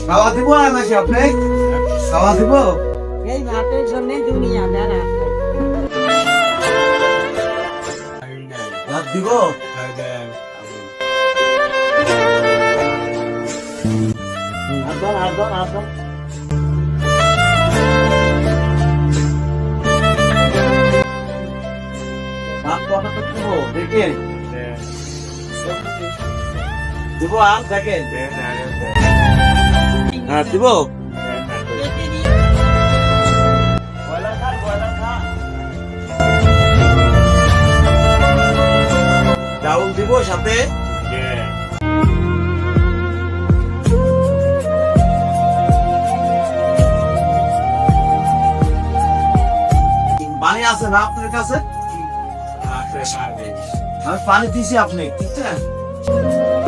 খাওয়া দিব আর নাকি আপনি? খাওয়া দিব? এই ভাতের জন্য দুনিয়া দাঁড়া। ভাত দিব? আসুন আসুন আসুন ভাত কটা তো দিব দেখেন দিব দেখেন। হ্যাঁ দিব? খান বয়লার খান চাউল দিব সাথে? পানি আছে না আপনার কাছে? আমি পানি দিছি আপনি ঠিক আছে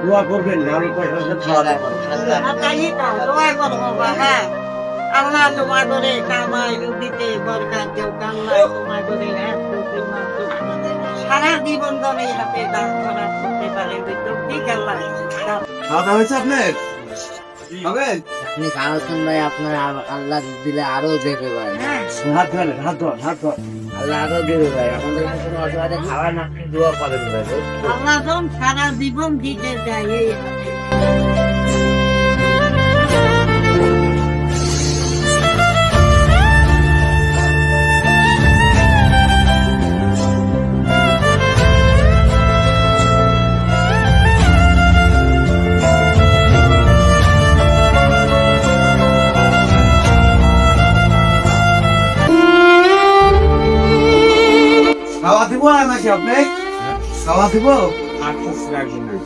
দোয়া করবেন পয়সা খাওয়া দাওয়া হ্যাঁ। আল্লাহ তোমার করে কামাই দিতে বরকাত দেও কান্না তোমার করে এক দুই মাস সারা জীবন ধরে হাতে দান করা করতে পারে ঠিক আল্লাহ। খাওয়া দাওয়া হয়েছে আপনার? খাবেন আপনি কারণ ভাই আপনার আল্লাহ দিলে আরও দেবে ভাই। হ্যাঁ। হাত ধরে হাত ধর হাত ধর। আল্লাহ আরও দেবে ভাই। আমাদের কোনো অসুবিধা খাওয়া না দোয়া করেন ভাই। আল্লাহ সারা জীবন দিতে যায় নাকি আপনি খাওয়া দিব আর কিছু লাগবে